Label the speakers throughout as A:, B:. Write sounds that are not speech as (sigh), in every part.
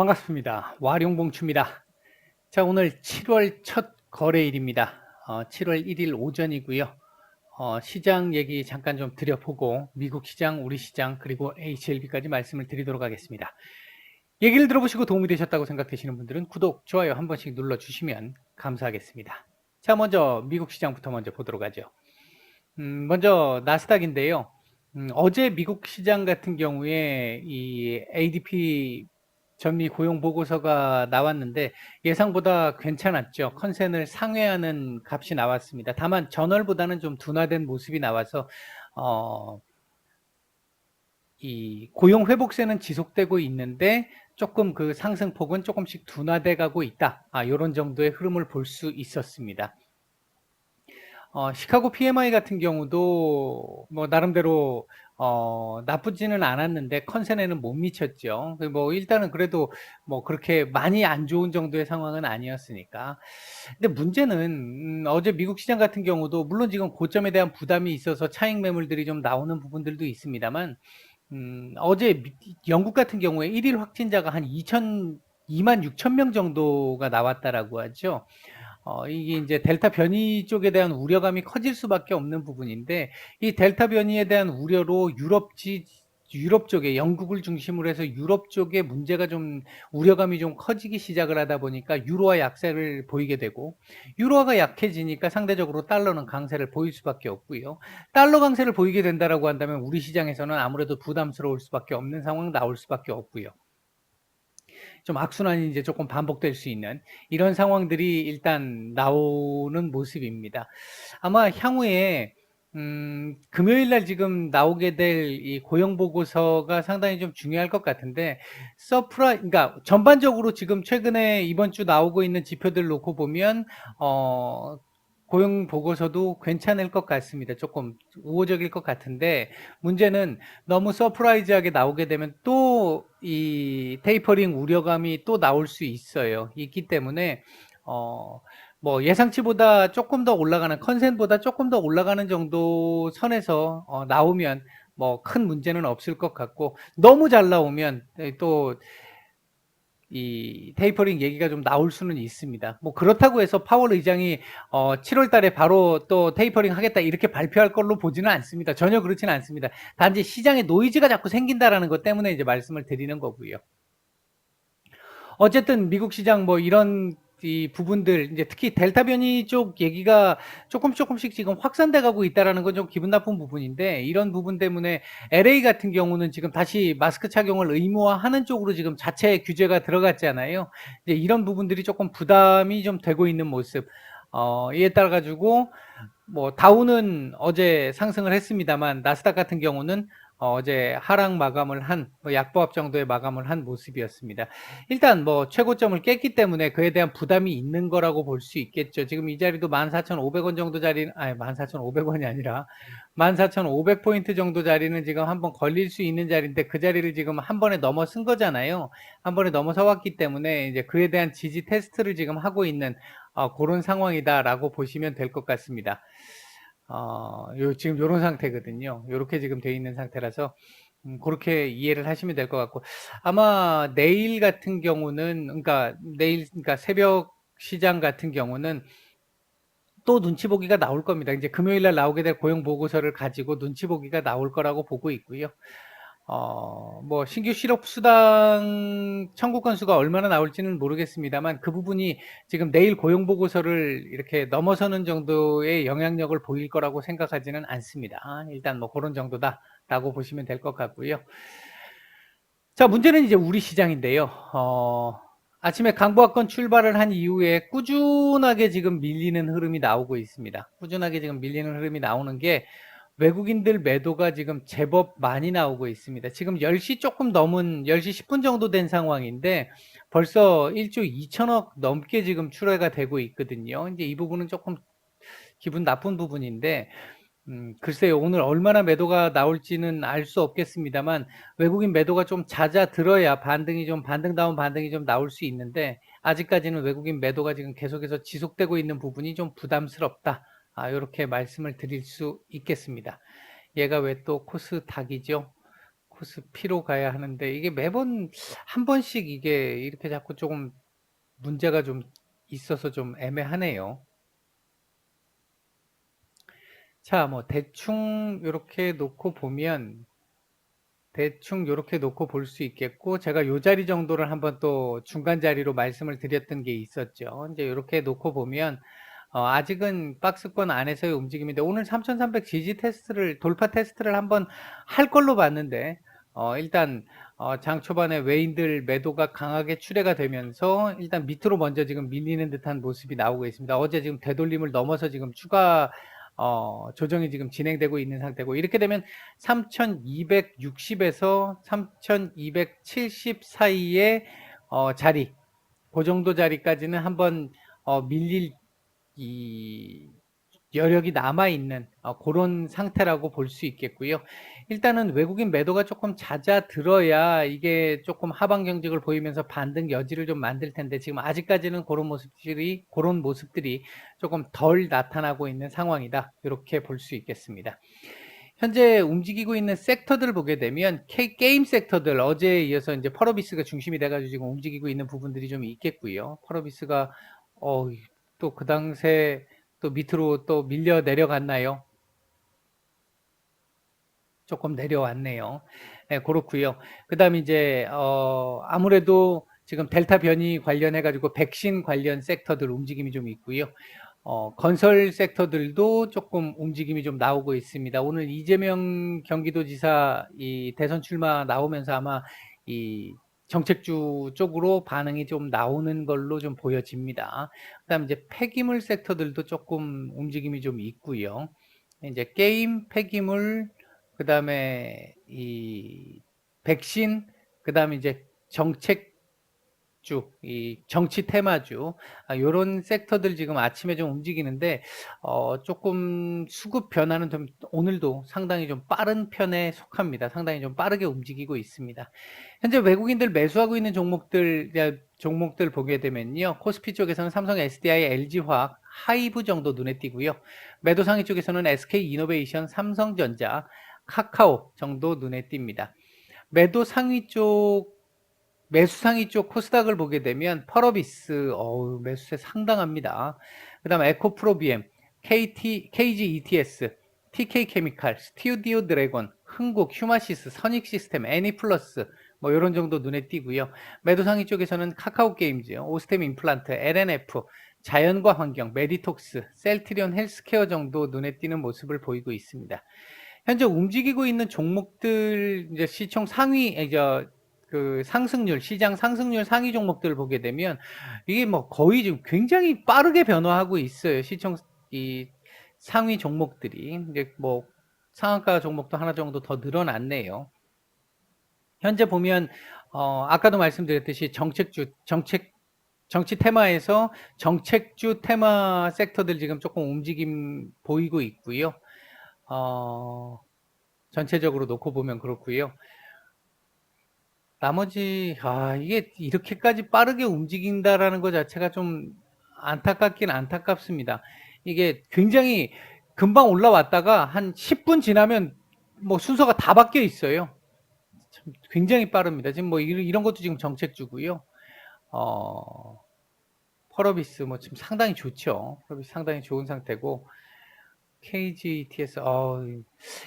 A: 반갑습니다. 와룡봉추입니다. 자, 오늘 7월 첫 거래일입니다. 어, 7월 1일 오전이고요. 어, 시장 얘기 잠깐 좀 드려보고 미국 시장, 우리 시장, 그리고 HLB까지 말씀을 드리도록 하겠습니다. 얘기를 들어보시고 도움이 되셨다고 생각되시는 분들은 구독, 좋아요 한 번씩 눌러주시면 감사하겠습니다. 자, 먼저 미국 시장부터 먼저 보도록 하죠. 음, 먼저 나스닥인데요. 음, 어제 미국 시장 같은 경우에 이 ADP 전미 고용 보고서가 나왔는데 예상보다 괜찮았죠. 컨센을 상회하는 값이 나왔습니다. 다만 전월보다는 좀 둔화된 모습이 나와서 어, 이 고용 회복세는 지속되고 있는데 조금 그 상승폭은 조금씩 둔화돼 가고 있다. 아, 이런 정도의 흐름을 볼 수 있었습니다. 어, 시카고 PMI 같은 경우도 뭐 나름대로 어, 나쁘지는 않았는데 컨센에는 못 미쳤죠. 그뭐 일단은 그래도 뭐 그렇게 많이 안 좋은 정도의 상황은 아니었으니까. 근데 문제는 음, 어제 미국 시장 같은 경우도 물론 지금 고점에 대한 부담이 있어서 차익 매물들이 좀 나오는 부분들도 있습니다만 음, 어제 영국 같은 경우에 1일 확진자가 한 2천 2만 6천 명 정도가 나왔다라고 하죠. 어, 이게 이제 델타 변이 쪽에 대한 우려감이 커질 수밖에 없는 부분인데 이 델타 변이에 대한 우려로 유럽지 유럽 쪽에 영국을 중심으로 해서 유럽 쪽에 문제가 좀 우려감이 좀 커지기 시작을 하다 보니까 유로화 약세를 보이게 되고 유로화가 약해지니까 상대적으로 달러는 강세를 보일 수밖에 없고요. 달러 강세를 보이게 된다라고 한다면 우리 시장에서는 아무래도 부담스러울 수밖에 없는 상황 나올 수밖에 없고요. 좀 악순환이 이제 조금 반복될 수 있는 이런 상황들이 일단 나오는 모습입니다. 아마 향후에 음, 금요일 날 지금 나오게 될 이 고용 보고서가 상당히 좀 중요할 것 같은데 서프라 그러니까 전반적으로 지금 최근에 이번 주 나오고 있는 지표들 놓고 보면 어 고용 보고서도 괜찮을 것 같습니다. 조금 우호적일 것 같은데 문제는 너무 서프라이즈하게 나오게 되면 또 이 테이퍼링 우려감이 또 나올 수 있어요. 있기 때문에 어, 뭐 예상치보다 조금 더 올라가는 컨센보다 조금 더 올라가는 정도 선에서 어, 나오면 뭐 큰 문제는 없을 것 같고 너무 잘 나오면 또 이 테이퍼링 얘기가 좀 나올 수는 있습니다. 뭐 그렇다고 해서 파월 의장이 어 7월 달에 바로 또 테이퍼링 하겠다 이렇게 발표할 걸로 보지는 않습니다. 전혀 그렇지는 않습니다. 단지 시장에 노이즈가 자꾸 생긴다라는 것 때문에 이제 말씀을 드리는 거고요. 어쨌든 미국 시장 뭐 이런 이 부분들 이제 특히 델타 변이 쪽 얘기가 조금 조금씩 지금 확산돼 가고 있다라는 건 좀 기분 나쁜 부분인데 이런 부분 때문에 LA 같은 경우는 지금 다시 마스크 착용을 의무화하는 쪽으로 지금 자체 규제가 들어갔잖아요. 이제 이런 부분들이 조금 부담이 좀 되고 있는 모습. 어, 이에 따라 가지고 뭐 다우는 어제 상승을 했습니다만 나스닥 같은 경우는 어, 제 하락 마감을 한 뭐 약보합 정도의 마감을 한 모습이었습니다. 일단 뭐 최고점을 깼기 때문에 그에 대한 부담이 있는 거라고 볼 수 있겠죠. 지금 이 자리도 14,500원 정도 자리 아니 14,500원이 아니라 14,500포인트 정도 자리는 지금 한번 걸릴 수 있는 자리인데 그 자리를 지금 한 번에 넘어선 거잖아요. 한 번에 넘어서 왔기 때문에 이제 그에 대한 지지 테스트를 지금 하고 있는 어, 그런 상황이다라고 보시면 될 것 같습니다. 어, 요, 지금 이런 상태거든요. 이렇게 지금 되어 있는 상태라서 음, 그렇게 이해를 하시면 될 것 같고 아마 내일 같은 경우는 그러니까 내일 그러니까 새벽 시장 같은 경우는 또 눈치 보기가 나올 겁니다. 이제 금요일 날 나오게 될 고용 보고서를 가지고 눈치 보기가 나올 거라고 보고 있고요. 어, 뭐 신규 실업 수당 청구 건수가 얼마나 나올지는 모르겠습니다만 그 부분이 지금 내일 고용 보고서를 이렇게 넘어서는 정도의 영향력을 보일 거라고 생각하지는 않습니다. 일단 뭐 그런 정도다라고 보시면 될 것 같고요. 자, 문제는 이제 우리 시장인데요. 어, 아침에 강보학권 출발을 한 이후에 꾸준하게 지금 밀리는 흐름이 나오고 있습니다. 꾸준하게 지금 밀리는 흐름이 나오는 게 외국인들 매도가 지금 제법 많이 나오고 있습니다. 지금 10시 조금 넘은 10시 10분 정도 된 상황인데 벌써 1조 2천억 넘게 지금 출하가 되고 있거든요. 이제 이 부분은 조금 기분 나쁜 부분인데 음, 글쎄요, 오늘 얼마나 매도가 나올지는 알 수 없겠습니다만, 외국인 매도가 좀 잦아들어야 반등이 좀, 반등다운 반등이 좀 나올 수 있는데, 아직까지는 외국인 매도가 지금 계속해서 지속되고 있는 부분이 좀 부담스럽다. 아, 이렇게 말씀을 드릴 수 있겠습니다. 얘가 왜 또 코스닥이죠? 코스피로 가야 하는데 이게 매번 한 번씩 이게 이렇게 자꾸 조금 문제가 좀 있어서 좀 애매하네요. 자, 뭐 대충 이렇게 놓고 보면 대충 이렇게 놓고 볼 수 있겠고 제가 요 자리 정도를 한번 또 중간 자리로 말씀을 드렸던 게 있었죠. 이제 이렇게 놓고 보면 어, 아직은 박스권 안에서의 움직임인데 오늘 3300 지지 테스트를 돌파 테스트를 한번 할 걸로 봤는데 어, 일단 어, 장 초반에 외인들 매도가 강하게 출회가 되면서 일단 밑으로 먼저 지금 밀리는 듯한 모습이 나오고 있습니다. 어제 지금 되돌림을 넘어서 지금 추가 어, 조정이 지금 진행되고 있는 상태고 이렇게 되면 3260에서 3270 사이의 어, 자리 그 정도 자리까지는 한번 어, 밀릴 이 여력이 남아 있는 어, 그런 상태라고 볼 수 있겠고요. 일단은 외국인 매도가 조금 잦아들어야 이게 조금 하방 경직을 보이면서 반등 여지를 좀 만들 텐데 지금 아직까지는 그런 모습들이 그런 모습들이 조금 덜 나타나고 있는 상황이다. 이렇게 볼 수 있겠습니다. 현재 움직이고 있는 섹터들을 보게 되면 K, 게임 섹터들 어제에 이어서 이제 펄어비스가 중심이 돼가지고 지금 움직이고 있는 부분들이 좀 있겠고요. 펄어비스가 어, 또 그 당시에 또 밑으로 또 밀려 내려갔나요? 조금 내려왔네요. 네, 그렇고요. 그 다음에 이제 어, 아무래도 지금 델타 변이 관련해 가지고 백신 관련 섹터들 움직임이 좀 있고요. 어, 건설 섹터들도 조금 움직임이 좀 나오고 있습니다. 오늘 이재명 경기도지사 이 대선 출마 나오면서 아마 이 정책주 쪽으로 반응이 좀 나오는 걸로 좀 보여집니다. 그다음 이제 폐기물 섹터들도 조금 움직임이 좀 있고요. 이제 게임, 폐기물, 그다음에 이 백신, 그다음에 이제 정책 주, 이 정치 테마주, 아, 요런 섹터들 지금 아침에 좀 움직이는데, 어, 조금 수급 변화는 좀 오늘도 상당히 좀 빠른 편에 속합니다. 상당히 좀 빠르게 움직이고 있습니다. 현재 외국인들 매수하고 있는 종목들, 야, 종목들 보게 되면요. 코스피 쪽에서는 삼성 SDI, LG화학, 하이브 정도 눈에 띄고요. 매도 상위 쪽에서는 SK 이노베이션, 삼성전자, 카카오 정도 눈에 띕니다. 매도 상위 쪽 매수 상위 쪽 코스닥을 보게 되면 펄어비스 어우, 매수세 상당합니다. 그다음 에코프로비엠, KT, KG ETS, TK 케미칼, 스튜디오 드래곤, 흥국, 휴마시스, 선익 시스템, 애니플러스 뭐 이런 정도 눈에 띄고요. 매도 상위 쪽에서는 카카오 게임즈, 오스템 임플란트, LNF, 자연과 환경, 메디톡스, 셀트리온 헬스케어 정도 눈에 띄는 모습을 보이고 있습니다. 현재 움직이고 있는 종목들 이제 시총 상위 이제 그 상승률, 시장 상승률 상위 종목들을 보게 되면 이게 뭐 거의 지금 굉장히 빠르게 변화하고 있어요. 시청 이 상위 종목들이 이제 뭐 상한가 종목도 하나 정도 더 늘어났네요. 현재 보면 어 아까도 말씀드렸듯이 정책주 정책 정치 테마에서 정책주 테마 섹터들 지금 조금 움직임 보이고 있고요. 어 전체적으로 놓고 보면 그렇고요. 나머지 아 이게 이렇게까지 빠르게 움직인다라는 것 자체가 좀 안타깝긴 안타깝습니다. 이게 굉장히 금방 올라왔다가 한 10분 지나면 뭐 순서가 다 바뀌어 있어요. 참 굉장히 빠릅니다. 지금 뭐 이런, 것도 지금 정책주고요. 어, 펄어비스 뭐 지금 상당히 좋죠. 펄어비스 상당히 좋은 상태고 KGTS 어,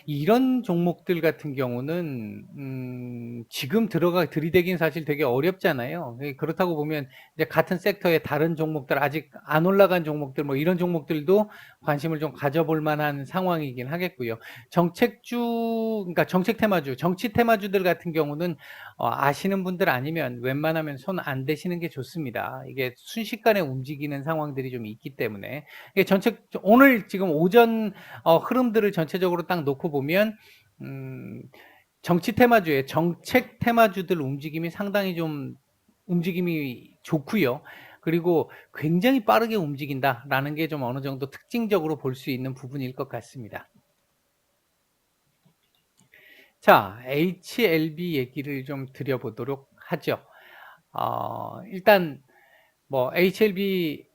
A: 이런 종목들 같은 경우는 음, 지금 들어가 들이대긴 사실 되게 어렵잖아요. 예, 그렇다고 보면 이제 같은 섹터의 다른 종목들 아직 안 올라간 종목들 뭐 이런 종목들도 관심을 좀 가져볼 만한 상황이긴 하겠고요. 정책주 그러니까 정책 테마주, 정치 테마주들 같은 경우는 어, 아시는 분들 아니면 웬만하면 손 안 대시는 게 좋습니다. 이게 순식간에 움직이는 상황들이 좀 있기 때문에 이게 전체 오늘 지금 오전 어, 흐름들을 전체적으로 딱 놓고 보면 음, 정치 테마주의 정책 테마주들 움직임이 상당히 좀 움직임이 좋고요. 그리고 굉장히 빠르게 움직인다라는 게 좀 어느 정도 특징적으로 볼 수 있는 부분일 것 같습니다. 자, HLB 얘기를 좀 드려보도록 하죠. 어, 일단 뭐 HLB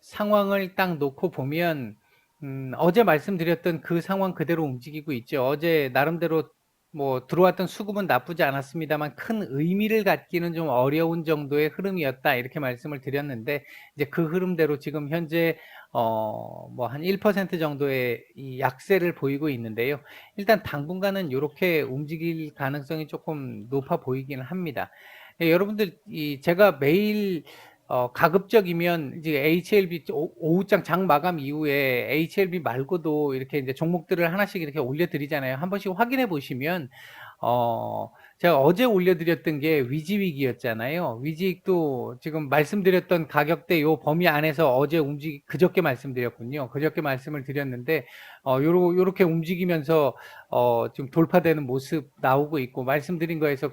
A: 상황을 딱 놓고 보면 음, 어제 말씀드렸던 그 상황 그대로 움직이고 있죠. 어제 나름대로 뭐 들어왔던 수급은 나쁘지 않았습니다만 큰 의미를 갖기는 좀 어려운 정도의 흐름이었다 이렇게 말씀을 드렸는데 이제 그 흐름대로 지금 현재 어 뭐 한 1% 정도의 이 약세를 보이고 있는데요. 일단 당분간은 이렇게 움직일 가능성이 조금 높아 보이기는 합니다. 예, 여러분들 이 제가 매일 어, 가급적이면 이제 HLB 오- 오후장 장 마감 이후에 HLB 말고도 이렇게 이제 종목들을 하나씩 이렇게 올려드리잖아요. 한 번씩 확인해 보시면 어, 제가 어제 올려드렸던 게 위지위기였잖아요. 위지익도 지금 말씀드렸던 가격대 요 범위 안에서 어제 움직 그저께 말씀드렸군요. 그저께 말씀을 드렸는데 어, 요러, 요렇게 움직이면서 어, 좀 돌파되는 모습 나오고 있고 말씀드린 거에서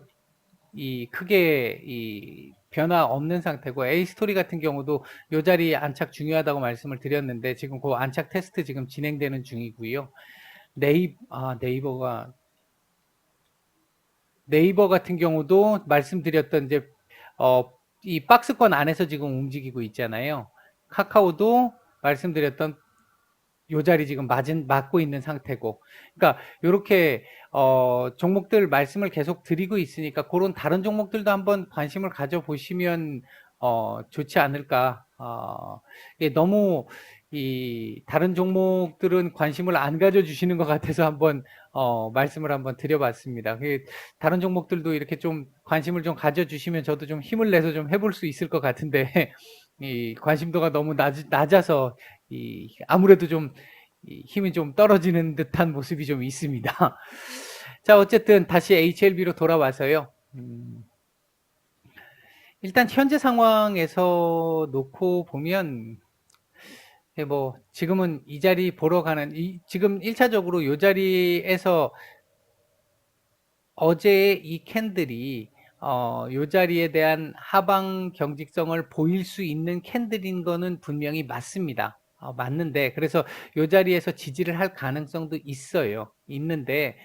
A: 이 크게 이 변화 없는 상태고 A 스토리 같은 경우도 요 자리 안착 중요하다고 말씀을 드렸는데 지금 그 안착 테스트 지금 진행되는 중이고요. 네이 아 네이버가 네이버 같은 경우도 말씀드렸던 이제 어 이 박스권 안에서 지금 움직이고 있잖아요. 카카오도 말씀드렸던 요 자리 지금 맞은 맞고 있는 상태고. 그러니까 요렇게 어 종목들 말씀을 계속 드리고 있으니까 그런 다른 종목들도 한번 관심을 가져 보시면 어 좋지 않을까. 어 너무 이 다른 종목들은 관심을 안 가져 주시는 것 같아서 한번 어 말씀을 한번 드려 봤습니다. 그 다른 종목들도 이렇게 좀 관심을 좀 가져 주시면 저도 좀 힘을 내서 좀 해 볼 수 있을 것 같은데 이 관심도가 너무 낮, 낮아서 이 아무래도 좀이 힘이 좀 떨어지는 듯한 모습이 좀 있습니다. (laughs) 자, 어쨌든 다시 HLB로 돌아와서요. 음, 일단 현재 상황에서 놓고 보면 예, 뭐 지금은 이 자리 보러 가는 이, 지금 1차적으로 이 자리에서 어제의 이 캔들이 어, 요 자리에 대한 하방 경직성을 보일 수 있는 캔들인 거는 분명히 맞습니다. 어, 맞는데 그래서 요 자리에서 지지를 할 가능성도 있어요. 있는데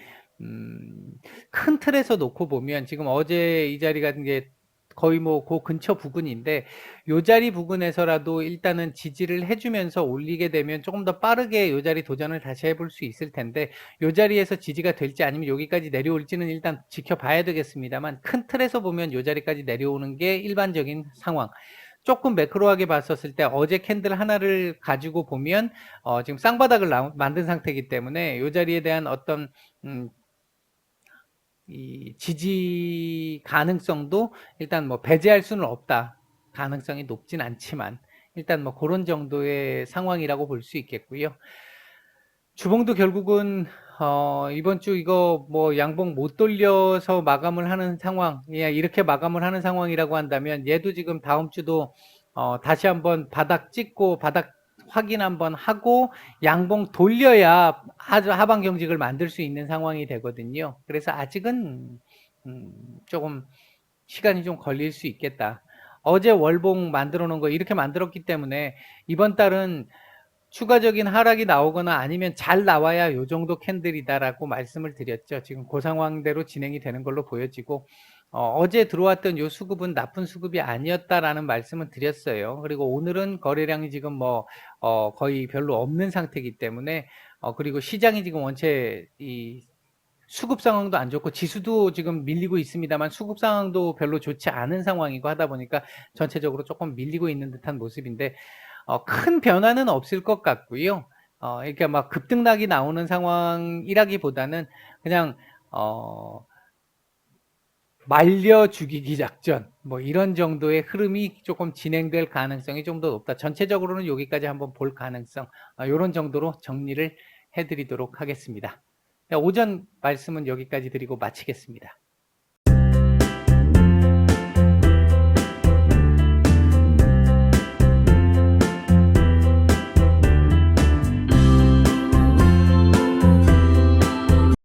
A: 음, 큰 틀에서 놓고 보면 지금 어제 이 자리 같은 게 거의 뭐 그 근처 부근인데 요 자리 부근에서라도 일단은 지지를 해주면서 올리게 되면 조금 더 빠르게 요 자리 도전을 다시 해볼 수 있을 텐데 요 자리에서 지지가 될지 아니면 여기까지 내려올지는 일단 지켜봐야 되겠습니다만 큰 틀에서 보면 요 자리까지 내려오는 게 일반적인 상황. 조금 매크로하게 봤었을 때 어제 캔들 하나를 가지고 보면 어, 지금 쌍바닥을 나, 만든 상태이기 때문에 요 자리에 대한 어떤 음, 이 지지 가능성도 일단 뭐 배제할 수는 없다. 가능성이 높진 않지만 일단 뭐 그런 정도의 상황이라고 볼 수 있겠고요. 주봉도 결국은 어, 이번 주 이거 뭐 양봉 못 돌려서 마감을 하는 상황, 예, 이렇게 마감을 하는 상황이라고 한다면 얘도 지금 다음 주도 어, 다시 한번 바닥 찍고 바닥 확인 한번 하고 양봉 돌려야 하- 하방 경직을 만들 수 있는 상황이 되거든요. 그래서 아직은 음, 조금 시간이 좀 걸릴 수 있겠다. 어제 월봉 만들어 놓은 거 이렇게 만들었기 때문에 이번 달은 추가적인 하락이 나오거나 아니면 잘 나와야 요 정도 캔들이다라고 말씀을 드렸죠. 지금 그 상황대로 진행이 되는 걸로 보여지고 어, 제 들어왔던 요 수급은 나쁜 수급이 아니었다라는 말씀을 드렸어요. 그리고 오늘은 거래량이 지금 뭐 어, 거의 별로 없는 상태이기 때문에 어, 그리고 시장이 지금 원체 이 수급 상황도 안 좋고 지수도 지금 밀리고 있습니다만 수급 상황도 별로 좋지 않은 상황이고 하다 보니까 전체적으로 조금 밀리고 있는 듯한 모습인데 어, 큰 변화는 없을 것 같고요. 어, 이렇게 막 급등락이 나오는 상황이라기보다는 그냥 어, 말려 죽이기 작전 뭐 이런 정도의 흐름이 조금 진행될 가능성이 좀 더 높다. 전체적으로는 여기까지 한번 볼 가능성 어, 이런 정도로 정리를 해드리도록 하겠습니다. 오전 말씀은 여기까지 드리고 마치겠습니다.